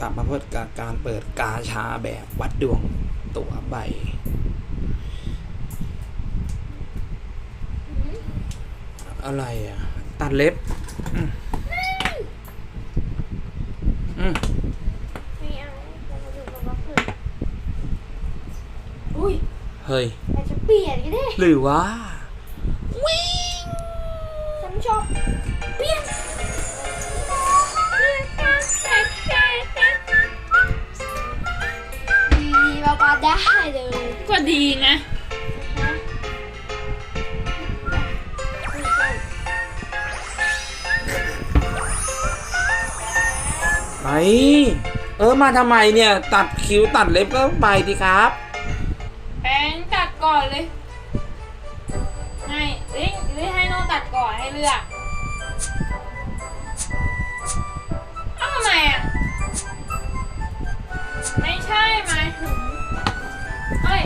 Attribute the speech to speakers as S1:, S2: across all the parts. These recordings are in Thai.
S1: กลับมาพื่อกับการเปิดกาชาแบบวัดดวงตัวใบ อะไรอะ ตัดเล็บอืมอุ้
S2: ย
S1: เฮ้ย
S2: อาจจะเปลี่ยนก็ได้
S1: หรือว่า
S2: ดี
S3: นะ
S1: ไปเออมาทำไมเนี่ย ตัดคิ้วตัดเล็บก็ไปดีครับ
S3: แป้งตัดก่อนเลยให้เอ้ยหรือให้น้องตัดก่อนให้เลือกเอ้าทำไมอะไม่ใช่หมายถึงเอ้ย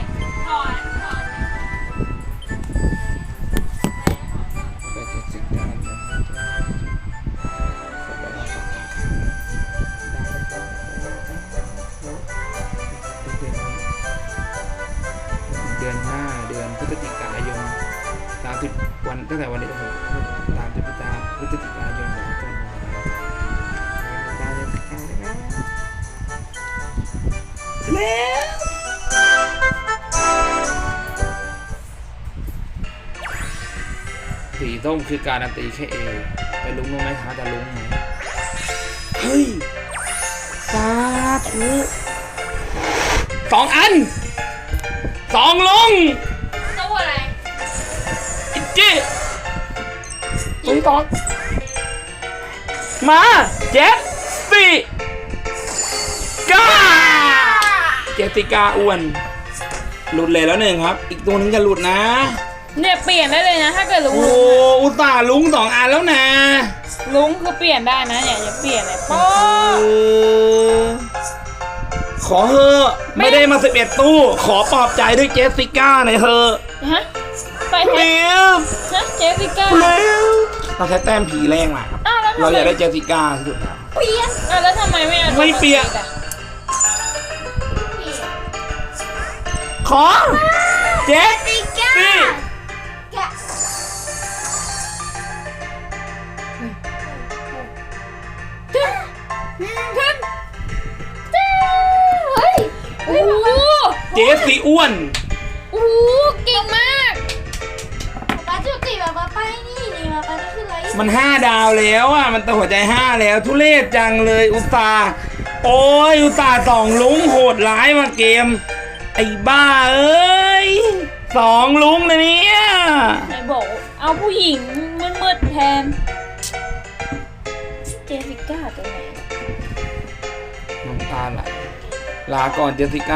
S1: ศจิกายนสามสิบวันตั้งแต่วันนี้จนถึงสามสิบพฤศจิกาพฤศจิกายนต้แล้วสีส้มคือการันตีแค่เอไปลุงรู้ไหมคะจะลุงไหมเฮ้ยสาธุสองอันสองลุง สองมาเจ็ดสี่ก้าเจสสิก้าอ้วน หลุดเลยแล้วหนึ่งครับ อีกตัวหนึงจะหลุดนะ
S3: เนี่ยเปลี่ยนได้เลยนะ ถ้าเกิดลุง
S1: โอ้อุตส่าห์ลุงสองอันแล้วนะ
S3: ลุงคือเปลี่ยนได้นะอย่าอย่าเปลี่ยนเลยโป๊
S1: เอะอขอเฮอะไม่ได้มาสิบเอ็ดตู้ ขอปลอบใจด้วยเจสสิก้าหน่อยเฮอะ
S3: ฮะไป
S1: เป
S3: เถอะ
S1: ลี่ยน
S3: ฮะเจสสิก้า
S1: เร็วเราใช้แต้มผีแรงมาครับ
S3: อ้าวแล้วทำ
S1: เรา
S3: ไม
S1: อยากได้เจสสิก้าที่สุดแล้ว
S2: เปลี่ยน
S3: อ้าวแล้วทำไมไม่เอา
S1: ไม่เปลี่ยน
S3: อะ
S2: เปลี่ยน
S1: ขอเจส
S2: ติก้า
S1: ซี่
S2: แกะ
S3: ขึ้น
S2: เฮ้ย
S3: โอ้โห
S1: เจสสีอ้วน
S3: โอ้โห
S1: มันห้าดาวแล้วอะ มันตัวหัวใจห้าแล้วทุเรศจังเลยอุตส่าห์โอ้ยอุตส่าห์สองลุงโหดร้ายมาเกม ไอ้บ้าเอ้ยสองลุงนะเนี่ย
S3: ไหนบอกเอาผู้หญิงมืดๆแทน เจสสิก้าตัวไหน
S1: น้ำตาไหลลาก่อนเจสสิก้า